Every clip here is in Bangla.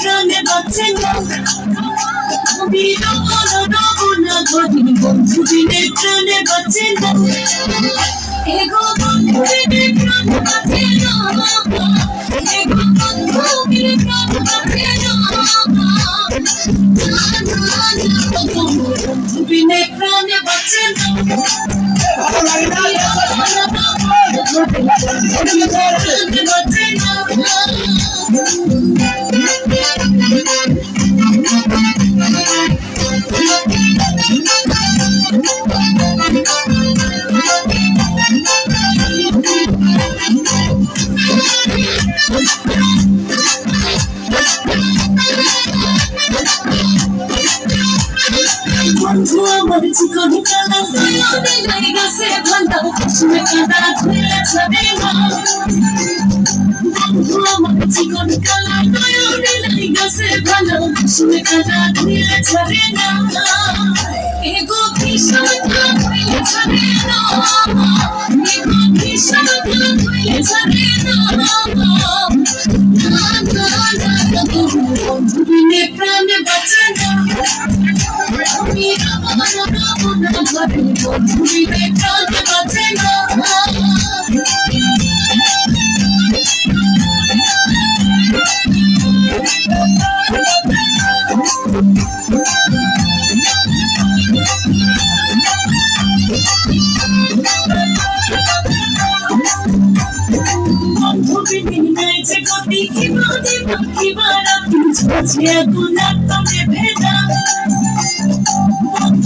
প্রাণে প্রাণে বাঁচে না বন্ধু আমার জীবন কালা দয়ানে লাইগাছে ভালো শুনে কাদা ধুইলে ছাড়ে না বন্ধু আমার কৃষ্ণ কৃষ্ণ না যে গতি কি বাদে বাকি বাড়া ঝুঁঝে গুণা তবে ভেজা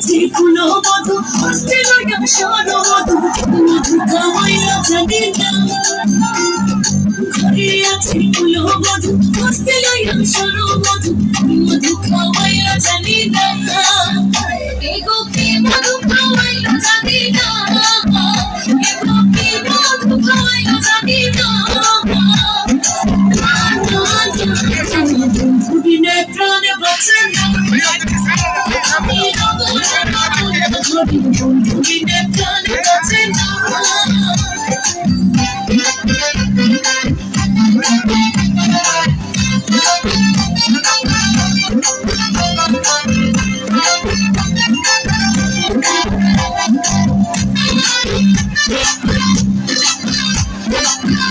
কাছে কোনো মধু অস্থির হইয়া সরো মধু মধু খাওয়াইয়া জানি না ঘরে আছে কোনো মধু অস্থির হইয়া সরো মধু মধু খাওয়াইয়া জানি না এগো কে মধু খাওয়াইয়া জানি না Yeah.